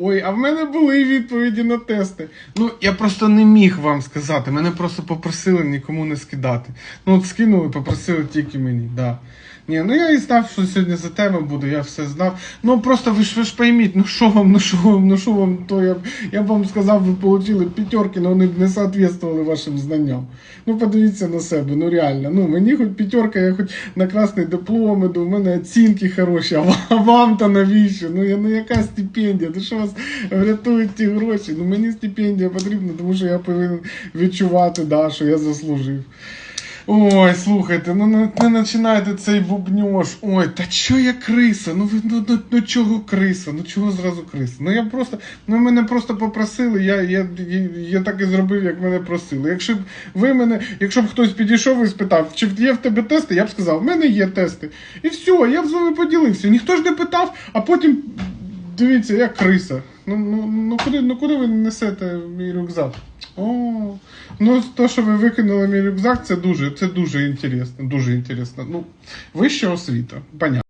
Ой, а в мене були відповіді на тести. Ну, я просто не міг вам сказати. Мене просто попросили нікому не скидати. Ну, от скинули, попросили тільки мені, да. Ні, ну я і знав, що сьогодні за тебе буду, я все знав. Ну просто ви ж ви ж пойміть, ну що вам, ну що вам, ну що вам, то я, б- я б вам сказав, ви отримали п'ятерки, але вони б не соответствували вашим знанням. Ну подивіться на себе, ну реально. Ну мені хоч п'ятерка, я хоч на красний диплом іду, в мене оцінки хороші, а вам-то навіщо? Ну, я, ну яка стипендія? Ну що вас врятують ті гроші? Ну мені стипендія потрібна, тому що я повинен відчувати, да, що я заслужив. Ой, слухайте, ну не, не починайте цей бубньош. Ой, та чо я криса? Ну ви ну, ну, ну чого криса? Ну чого зразу криса? Ну я просто, ну мене просто попросили, я, я, я, я так і зробив, як мене просили. Якщо б ви мене, якщо б хтось підійшов і спитав, чи є в тебе тести, я б сказав, в мене є тести. І все, я б з вами поділився. Ніхто ж не питав, а потім дивіться, я криса. Ну, ну, ну, куди, ну куди ви несете мій рюкзак? О, ну то, що ви викинули мій рюкзак, це дуже, це дуже інтересно. Дуже інтересно. Ну, вища освіта, понятно.